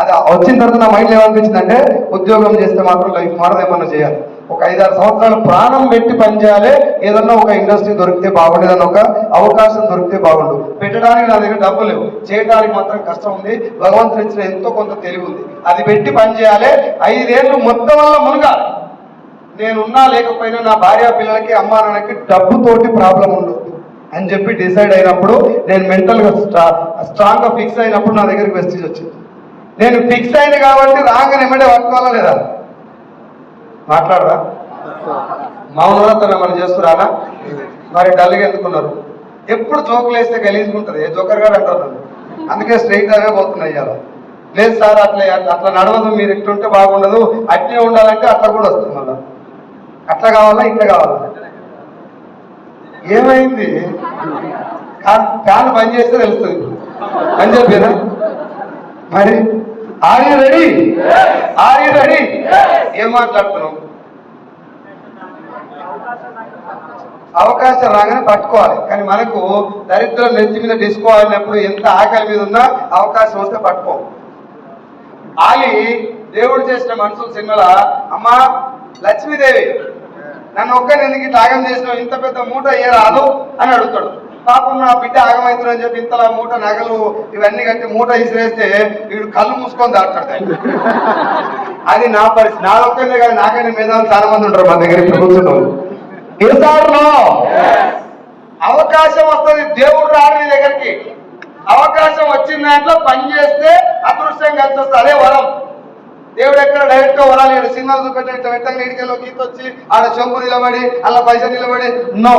అది వచ్చిన తర్వాత నా మైండ్ ఏమనిపించింది అంటే ఉద్యోగం చేస్తే మాత్రం లైఫ్ మారదు ఏమన్నా చేయాలి. ఒక ఐదారు సంవత్సరాలు ప్రాణం పెట్టి పనిచేయాలి ఏదన్నా ఒక ఇండస్ట్రీ దొరికితే బాగుండు ఒక అవకాశం దొరికితే బాగుండు. పెట్టడానికి నా దగ్గర డబ్బు లేవు. చేయడానికి మాత్రం కష్టం ఉంది. భగవంతుడు ఇచ్చిన ఎంతో కొంత తెలివి ఉంది. అది పెట్టి పనిచేయాలి ఐదేళ్ళు మొత్తం వల్ల మునగాలి. నేనున్నా లేకపోయినా నా భార్య పిల్లలకి అమ్మా నాన్నకి డబ్బుతోటి ప్రాబ్లం ఉండదు అని చెప్పి డిసైడ్ అయినప్పుడు నేను మెంటల్గా స్ట్రా స్ట్రాంగ్గా ఫిక్స్ అయినప్పుడు నా దగ్గరికి వెస్టేజ్ వచ్చింది. నేను ఫిక్స్ అయింది కాబట్టి రాగానే ఎమ్మడే పట్టుకోవాలా లేదా? మాట్లాడరా? మౌనవ్రతం ఏమైనా చేస్తురానా మరి డల్గా ఎందుకున్నారు? ఎప్పుడు జోకులు వేస్తే గలీజుకుంటుంది ఏ జోకర్ గారు అంటారు అందుకే స్ట్రైట్ అవే పోతున్నాయి ఇవాళ. లేదు సార్ అట్లా అట్లా నడవదు మీరు ఇట్లుంటే బాగుండదు. అట్లే ఉండాలంటే అట్లా కూడా వస్తుంది మళ్ళా. అట్లా కావాలా ఇట్లా కావాలా? ఏమైంది? ఫ్యాన్ పనిచేస్తే బంద్ చేస్తే తెలుస్తుంది. అని చెప్పారా మరి? Are you ready are you ready ఏం మాట్లాడుతున్నాం అవకాశం రాగానే పట్టుకోవాలి. కానీ మనకు దరిద్రం నెత్తి మీద డిస్కో ఎంత ఆకలి మీద ఉన్నా అవకాశం వస్తే పట్టుకోం. ఆలి దేవుడు చేసిన మనుషుల సినిమాల అమ్మ లక్ష్మీదేవి నన్ను ఒక్కరిని ఎందుకు త్యాగం చేసిన చేసినావు? ఇంత పెద్ద మూట ఏ రాదు అని అడుగుతాడు. పాపం నా బిడ్డ ఆగమవుతుంది అని చెప్పి ఇంతలా మూట నగలు ఇవన్నీ కట్టి మూట ఇసిరేస్తే వీడు కళ్ళు మూసుకొని దాటాడు అది నా పరిస్థితి. నా ఒక్కనే కానీ నాకంటే మేధావులు చాలా మంది ఉంటారు మన దగ్గర ఇప్పుడు అవకాశం వస్తుంది దేవుడు రాడు నీ దగ్గరికి. అవకాశం వచ్చిన దాంట్లో పని చేస్తే అదృష్టం కలిసి వస్తుంది అదే వరం. దేవుడు ఎక్కడ డైరెక్ట్గా వరాలి సిగ్నల్ సినిమాలు చూపెట్టి వెంటనే నీటికెళ్ళి గీత వచ్చి ఆడ చెంపు నిలబడి అలా పైసలు నిలబడి no.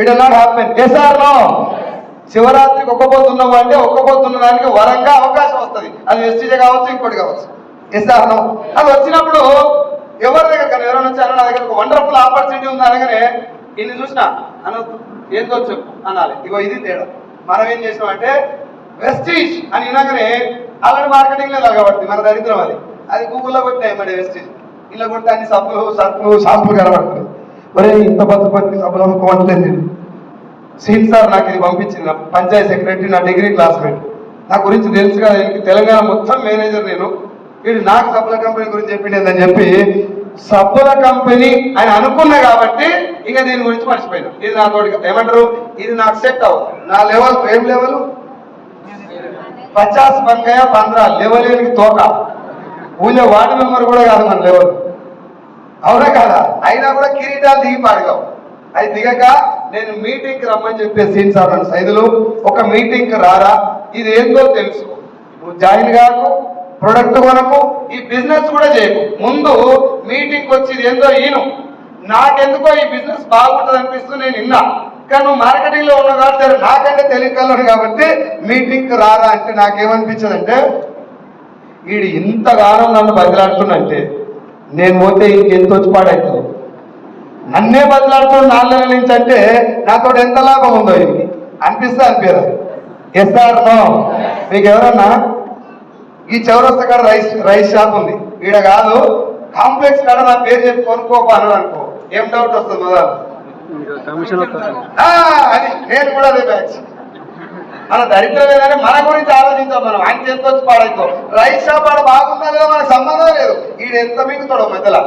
It not happen yes or no శివరాత్రికి ఒక్కపోతున్నావు అంటే ఒక్కపోతున్న దానికి వరంగా అవకాశం వస్తుంది. అది వెస్టిజ్ కావచ్చు ఇంకోటి కావచ్చు. ఎస్ ఆర్ నో అది వచ్చినప్పుడు ఎవరి దగ్గర కానీ ఎవరైనా వచ్చారో అన్న నా దగ్గర ఒక వండర్ఫుల్ ఆపర్చునిటీ ఉంది అనగానే ఇన్ని చూసిన? అనొద్దు. ఏందో చెప్పు అనాలి. ఇగో ఇది తేడా. మనం ఏం చేసినామంటే వెస్టీజ్ అని వినగానే ఆల్రెడీ మార్కెటింగ్లో కాబట్టి మన దరిద్రం అది. అది గూగుల్లో కొట్టినాయి మరి వెస్టీజ్. ఇలా కొడితే అన్ని సబ్బులు సర్పులు షాంపులు కనబడుతున్నాయి. ఒరే ఇంత బతుకు బతికి సబ్బులు అమ్ముకోవట్లేదు నేను. సీన్ సార్ నాకు ఇది పంపించింది. నా పంచాయత్ సెక్రటరీ నా డిగ్రీ క్లాస్మేట్. నా గురించి తెలుసు కదా తెలంగాణ మొత్తం మేనేజర్ నేను. వీడు నాకు సబ్బుల కంపెనీ గురించి చెప్పింది చెప్పి సబ్బుల కంపెనీ అని అనుకున్నా కాబట్టి ఇంకా దీని గురించి మర్చిపోయినా. ఇది నా తోటి ఏమంటారు? ఇది నాకు సెట్ అవ్వదు. నా లెవెల్ ఏం లెవెల్? పచాస్ బంకాయ పంద్రా లెవెల్ తోక? ఊళ్ళో వార్డు మెంబర్ కూడా కాదు మన లెవెల్. అవునా కాదా? అయినా కూడా కిరీటాలు దిగి పాడగావు అది దిగక నేను మీటింగ్కి రమ్మని చెప్పే సీన్ సార్ సైదులు ఒక మీటింగ్కి రారా? ఇది ఏందో తెలుసు. నువ్వు జాయిన్ కాకు ప్రొడక్ట్ కొనకు ఈ బిజినెస్ కూడా చేయకు. ముందు మీటింగ్ వచ్చి ఇది ఏందో ఈను. నాకెందుకో ఈ బిజినెస్ బాగుంటుంది అనిపిస్తుంది నేను విన్నా కానీ నువ్వు మార్కెటింగ్లో ఉన్నావు కాబట్టి సరే నాకంటే తెలియకలను కాబట్టి మీటింగ్కి రారా అంటే నాకేమనిపించదంటే వీడు ఇంతగానో నన్ను బదిలాడుతున్నంటే నేను పోతే ఇంకెంత వచ్చి పాడవుతుంది నన్నే బదిలాడుతున్న నాలుగు నెలల నుంచి అంటే నాతో ఎంత లాభం ఉందో ఇది? అనిపిస్తే అనిపించదు ఎస్ ఆర్ నో మీకు ఎవరన్నా? ఈ చౌరస్తా కాడ రైస్ రైస్ షాప్ ఉంది. ఈడ కాదు కాంప్లెక్స్ కాడ నా పేరు చెప్పి అన్నాడు అనుకో. ఏం డౌట్ వస్తుంది అది నేను కూడా అదే బ్యాచ్ మన దరిద్రం ఏదంటే మన గురించి ఆలోచించాం మనం ఆయనకి ఎంత వచ్చి పాడైతాం రైస్ షాప్ ఆడ బాగుందా లేదా సంబంధం లేదు. ఈడ ఎంత మిగుతాడో మధ్యలో.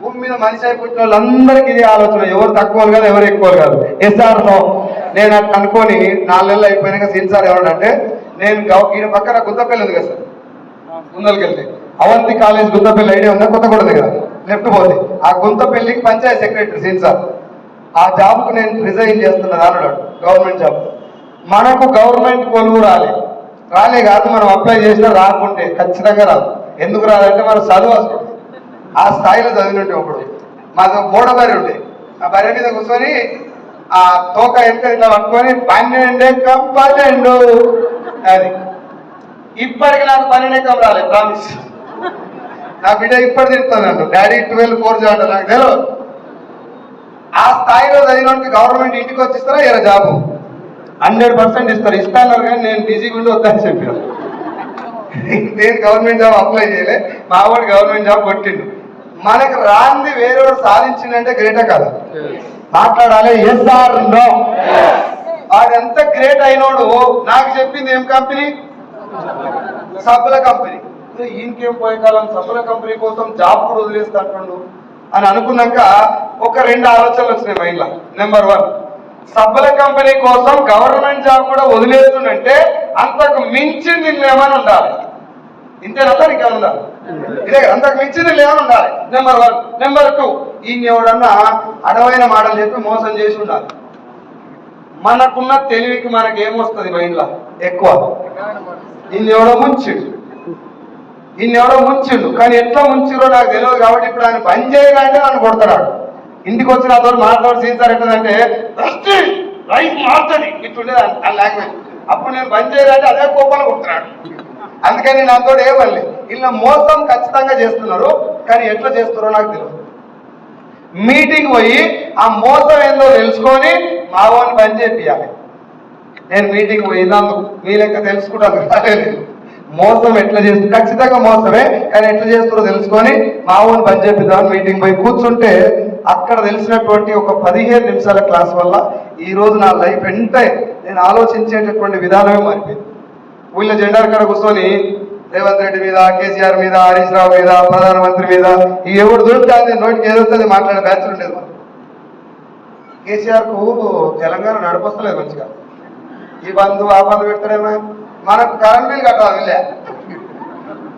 భూమి మీద మనిషి అయిపోయిన వాళ్ళందరికీ ఇదే ఆలోచన. ఎవరు తక్కువ కాదు ఎవరు ఎక్కువ కాదు. ఎస్ఆర్ నో నేను అట్లా నాలుగు నెలలు అయిపోయినాక సీన్ సార్ ఏమన్నంటే నేను ఈయన పక్కన గుంతపల్లి ఉంది కదా సార్. ముందరికెళ్తే అవంతి కాలేజ్ గుంతపల్లి ఐడియా ఉందా? కొత్తగూడ కదా. లెఫ్ట్ పోతే. ఆ గుంతపల్లికి పంచాయత్ సెక్రటరీ సీన్ సార్ ఆ జాబ్కు నేను రిజైన్ చేస్తున్నా అన్నాడు గవర్నమెంట్ జాబ్. మనకు గవర్నమెంట్ కొలువు రాలే. రాలే కాదు మనం అప్లై చేసినా రాకుంటే ఖచ్చితంగా రాదు. ఎందుకు రాదంటే మనం చదువు అవసరం ఆ స్థాయిలో చదివినట్టు ఒకడు. మాకు బోడ బరి ఉండే ఆ బరి మీద కూర్చొని ఆ తోక ఎంత ఇట్లా పట్టుకొని పన్నెండే కం పన్నెండు అది. ఇప్పటికి నాకు పన్నెండే కం రాలేదు ప్రామిస్ నా బిడ్డ ఇప్పటి తిరుగుతాను నన్ను. డాడీ ట్వెల్వ్ ఫోర్ జాడ నాకు తెలియదు ఆ స్థాయిలో చదివినోడికి గవర్నమెంట్ ఇంటికి వచ్చి ఇస్తారా ఇలా జాబు? హండ్రెడ్ పర్సెంట్ ఇస్తారు. ఇస్తాను కానీ నేను బిజీగా ఉండి వద్దని చెప్పాను. నేను గవర్నమెంట్ జాబ్ అప్లై చేయలే. మా వాడు గవర్నమెంట్ జాబ్ కొట్టిండు. మనకు రాంది వేరేవాడు సాధించిందంటే గ్రేటే కదా? మాట్లాడాలి. ఎస్ ఆర్ నో గ్రేట్ అయినోడు? నాకు చెప్పింది ఏం కంపెనీ? సబ్బుల కంపెనీ. ఈయనకేం పోయే కాలం? సబ్బుల కంపెనీ కోసం జాబ్ కూడా వదిలేస్తాడు అని అనుకున్నాక ఒక రెండు ఆలోచనలు వచ్చినాయి మైండ్లో నెంబర్ వన్ సబ్బుల కంపెనీ కోసం గవర్నమెంట్ జాబ్ కూడా వదిలేస్తుందంటే అంతకు మించింది ఏమైనా ఉండాలి. ఇంతేనా ఇంకా ఉండాలి ఇదే అంతకు మించింది ఏమైనా ఉండాలి. నెంబర్ వన్ నెంబర్ టూ ఈయన ఎవడన్నా అడవైన మాటలు చెప్పి మోసం చేసి ఉండాలి. మనకున్న తెలివికి మనకేమొస్తుంది మైండ్లో ఎక్కువ. ఈయన ఎవడో ముంచిండు. ఈయన ఎవడో ముంచిండు. కానీ ఎట్లా ముంచిరో నాకు తెలియదు కాబట్టి ఇప్పుడు ఆయన పని చేయాలంటే నన్ను కొడతాడు. ఇంటికి వచ్చి నాతో మాట్లాడి సీన్సార్ ఎట్లంటే రైస్ మారుతుంది. ఇట్లుండేది ఆ లాంగ్వేజ్. అప్పుడు నేను పని చేయాలంటే అదే కోపం కొడుతున్నాడు. అందుకని నాతో ఏమని ఇలా మోసం ఖచ్చితంగా చేస్తున్నారు కానీ ఎట్లా చేస్తున్నారో నాకు తెలియదు మీటింగ్ పోయి ఆ మోసం ఏందో తెలుసుకొని మా వాడిని పని చేపియాలి. నేను మీటింగ్ పోయినందుకు మీ లెక్క తెలుసుకుంటాను. రాలేదు. మోసం ఎట్లా చేస్తు ఖచ్చితంగా మోసమే కానీ ఎట్లా చేస్తారో తెలుసుకొని మా ఊరు పని చేపిద్దామని మీటింగ్ పోయి కూర్చుంటే అక్కడ తెలిసినటువంటి ఒక పదిహేను నిమిషాల క్లాస్ వల్ల ఈ రోజు నా లైఫ్ ఎంటైర్ నేను ఆలోచించేటటువంటి విధానమే మారిపోయింది. వీళ్ళ జెండార్ కడ కూర్చొని రేవంత్ రెడ్డి మీద కేసీఆర్ మీద హరీష్ రావు మీద ప్రధానమంత్రి మీద ఈ ఎవరు దొరికితే అది నోటికి ఏదొస్తుంది మాట్లాడే బ్యాచ్ ఉండేది మనం కేసీఆర్కు తెలంగాణ నడిపొస్తలేదు మంచిగా. ఈ బంధు ఆ బంధు పెడతారేమో మనకు కరెంట్ బిల్ కట్టాలి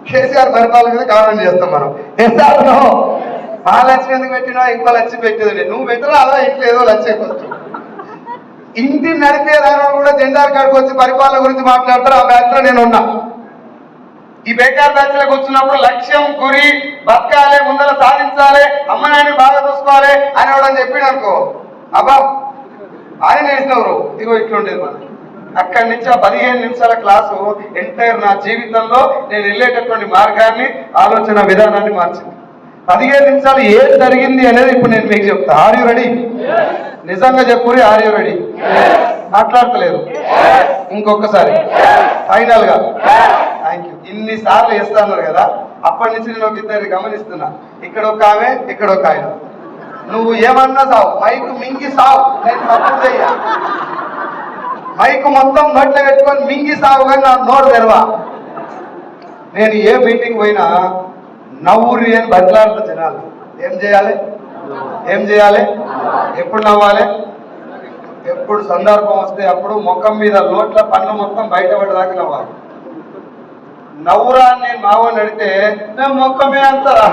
కేసీఆర్ పరిపాలన మీద కామెంట్ చేస్తాం మనం. ఎస్ఆర్ మా లక్ష్యం ఎందుకు పెట్టినా ఇంకో లక్ష్యం పెట్టేది నువ్వు పెట్టరా అలా ఇంట్లో ఏదో లక్ష్యం ఫస్ట్ ఇంటి నడిపే రాను కూడా జెండార్ కాడికి వచ్చి పరిపాలన గురించి మాట్లాడతారు. ఆ బ్యాచ్లో నేను ఉన్నా. ఈ బేకార్ బ్యాచ్లకు వచ్చినప్పుడు లక్ష్యం గురి బతకాలి ముందర సాధించాలి అమ్మ నాయన బాగా చూసుకోవాలి అని ఎవడని అనుకో అబ్బా ఆయన చేసినవరు ఇదిగో ఇట్లుండేది మనం అక్కడి నుంచి ఆ పదిహేను నిమిషాల క్లాసు ఎంటైర్ నా జీవితంలో నేను వెళ్ళేటటువంటి మార్గాన్ని ఆలోచన విధానాన్ని మార్చింది. పదిహేను నిమిషాలు ఏం జరిగింది అనేది ఇప్పుడు నేను మీకు చెప్తా. ఆర్ యూ రెడీ నిజంగా చెప్పురి ఆర్ యూ రెడీ మాట్లాడతలేదు. ఇంకొకసారి. ఫైనల్గా థ్యాంక్ యూ ఇన్ని సార్లు వేస్తున్నారు కదా అప్పటి నుంచి నేను ఒక ఇద్దరిని గమనిస్తున్నా. ఇక్కడ ఒక ఆమె ఇక్కడ ఒక ఆయన. నువ్వు ఏమన్నా సావు మైకు మింగి సావు నేను తప్పు చెయ్య మైకు మొత్తం నోట్లో పెట్టుకొని మింగి సాగుగా కానీ నా నోరు తెరవా. నేను ఏ మీటింగ్ పోయినా నవ్వురి అని బట్లాడుతా జనాలు ఏం చేయాలి? ఏం చేయాలి? ఎప్పుడు నవ్వాలి? ఎప్పుడు సందర్భం వస్తే అప్పుడు ముఖం మీద నోట్ల పన్ను మొత్తం బయటపడేదాకా నవ్వాలి. నవ్వురా అని నేను మావని అడిగితే నేను ముఖమే అంతరా?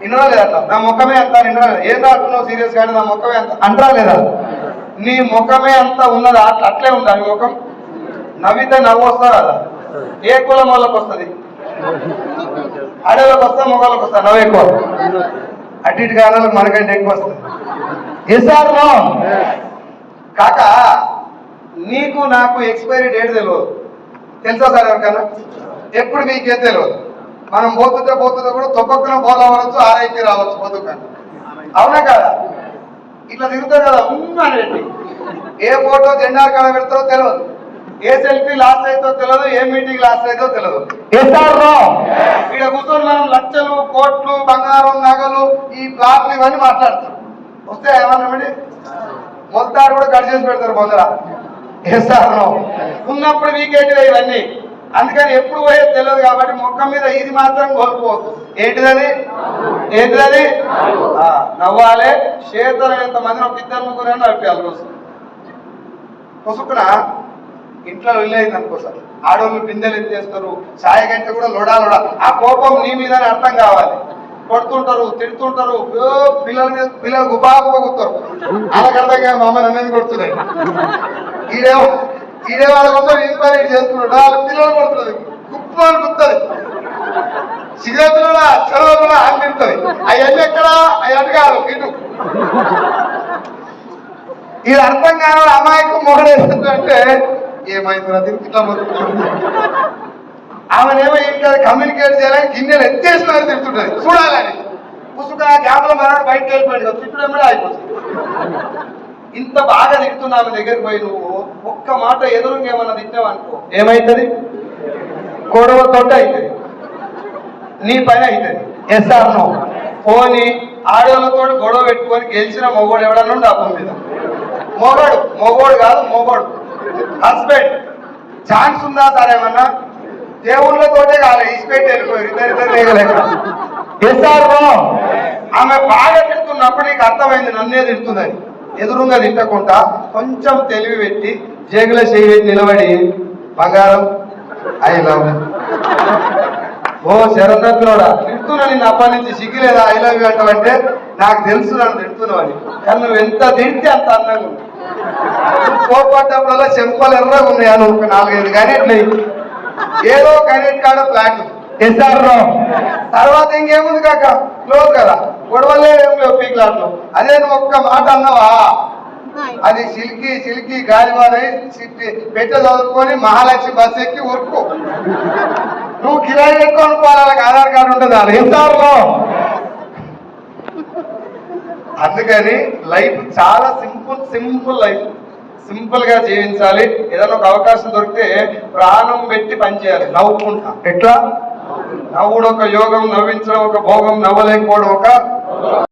వినరా లేదా నా ముఖమే అంత వినరా లేదా ఏం దాటున్నావు సీరియస్ కానీ నా ముఖమే అంత అంటరా లేదా నీ ముఖమే అంత ఉన్నదా అట్లా అట్లే ఉందా నీ ముఖం? నవ్వితే నవ్వు వస్తారా ఏ కులం వాళ్ళకి వస్తుంది? ఆడవాళ్ళకి వస్తా మొగాళ్ళకి వస్తా? నవ్వు ఎక్కువ. అటు ఇటు కాదాలకు మనకంటే ఎక్కువ వస్తుంది. ఎస్ఆర్ కాక నీకు నాకు ఎక్స్పైరీ డేట్ తెలియదు తెలుసా సార్ ఎవరికైనా? ఎప్పుడు మీకేం తెలియదు మనం పోతుంటే పోతుంటే కూడా తొక్కకున పోలవచ్చు ఆరైతే రావచ్చు పొద్దుకని అవునా కదా? ఇట్లా తిరుగుతారు కదా? ఉమ్మ అని పెట్టి ఏ ఫోటో జెండా కాడ పెడతారో తెలియదు ఏ సెల్ఫీ లాస్ట్ అవుతో తెలియదు ఏ మీటింగ్ లాస్ట్ అవుతో తెలియదు ఇక్కడ కూర్చొని మనం లక్షలు కోట్లు బంగారం నగలు ఈ ప్లాట్లు ఇవన్నీ మాట్లాడతాం. వస్తే ఏమన్నా మొత్తారు కూడా కట్ చేసి పెడతారు ఎస్ఆర్ ఉన్నప్పుడు వీకేటివే ఇవన్నీ. అందుకని ఎప్పుడు పోయేది తెలియదు కాబట్టి ముఖం మీద ఇది మాత్రం కోల్పోవద్దు ఏంటిదని ఏంటిదని ఆ, నవ్వాలి ఎంత మందిని ఒక ఇద్దరు ముగ్గురు నడిపేయాలి కోసం కొసుకున ఇంట్లో వెళ్ళేది అనుకోసారి ఆడవాళ్ళు బిందెలు ఎత్తేస్తారు ఛాయ గంట కూడా లోడా లోడా ఆ కోపం నీ మీద అర్థం కావాలి కొడుతుంటారు తిడుతుంటారు పిల్లల మీద పిల్లలు గుబా పొగుతారు కుత్తారు వాళ్ళకి అర్థం కాదు కొడుతున్నాయి ఈడేమో ఈడే వాళ్ళ కోసం ఇన్క్వైరీ చేస్తున్నాడు. వాళ్ళ పిల్లలు కొడుతున్నది. గుప్పు అని కుత్తది సిగరెట్లు చదవకుండా కూడా తింటది. అవన్నీ ఎక్కడ? అవి కాదు ఇటు. ఇది అర్థం కాని అమాయకు మొహడేస్తుందంటే ఏమైందిరా దీనికి ఇట్లా మొత్తుకుంటుంది ఆమెనేమో ఇంకా కమ్యూనికేట్ చేయాలని గిన్నెలు ఎత్తేసి మరి తింటుంటది. చూడాలని. పుసుక గ్యాప్లో మరణ బయటకు వెళ్ళిపోయాడు. కదా తిట్టడం అయిపోతుంది ఇంత బాగా తిడుతున్నా ఆమె దగ్గరికి పోయి నువ్వు. ఒక్క మాట ఎదురుగా ఏమన్నా తిట్టావు అనుకో? ఏమైతుంది? గొడవ తోట అవుతుంది నీ పని అవుతుంది ఎస్ఆర్ నో పోని ఆడవాళ్ళతో గొడవ పెట్టుకొని గెలిచిన మొగోడు ఎవడన్నా ఉండి అబ్బం మీద? మొగోడు మొగోడు కాదు మొగోడు. హస్బెండ్ ఛాన్స్ ఉందా సార్ ఏమన్నా? దేవుళ్ళతోటే కాలే ఇసిపెట్టి వెళ్ళిపోయారు ఇద్దరు ఇద్దరు ఆమె బాగా తిడుతున్నప్పుడు నీకు అర్థమైంది నన్నే తిడుతుందని. ఎదురుగా తిట్టకుండా కొంచెం తెలివి పెట్టి జేగుల చేయి నిలబడి బంగారం ఐ లవ్ ఓ శరణత్తులోడా తిడుతున్నా నిన్ను అప్పటి నుంచి సిగ్గులేదా ఐ లవ్ యూ అంటావంటే నాకు తెలుసు నన్ను తిడుతున్నావు అని. కానీ నువ్వు ఎంత తిడితే అంత అందంగా ఉంది. కోపడ్డప్పుడల్లా చెంపలు ఎర్రగా ఉన్నాయి అని ఒక నాలుగైదు కనెక్ట్లు ఏదో కనెక్ట్ కాడ ఫ్లాట్ ఎస్ఆర్ తర్వాత ఇంకేముంది కాక? క్లోజ్ కదా? గొడవలే ఏం లేవు పీక్లాట్లో అదే నువ్వు ఒక్క మాట అన్నావా? అది సిల్కి సిల్కి గాలివానై పెట్ట చదువుకొని మహాలక్ష్మి బస్ ఎక్కి ఉరుకు నువ్వు కిరాయి పెట్టుకొని ఆధార్ కార్డు ఉంటుంది అది. ఎస్ఆర్లో అందుకని లైఫ్ చాలా సింపుల్ సింపుల్ లైఫ్. సింపుల్గా జీవించాలి. ఏదైనా ఒక అవకాశం దొరికితే ప్రాణం పెట్టి పనిచేయాలి. నవ్వుకుంటా. ఎట్లా? నవ్వుడు ఒక యోగం నవ్వించడం ఒక భోగం నవ్వలేకపోవడం ఒక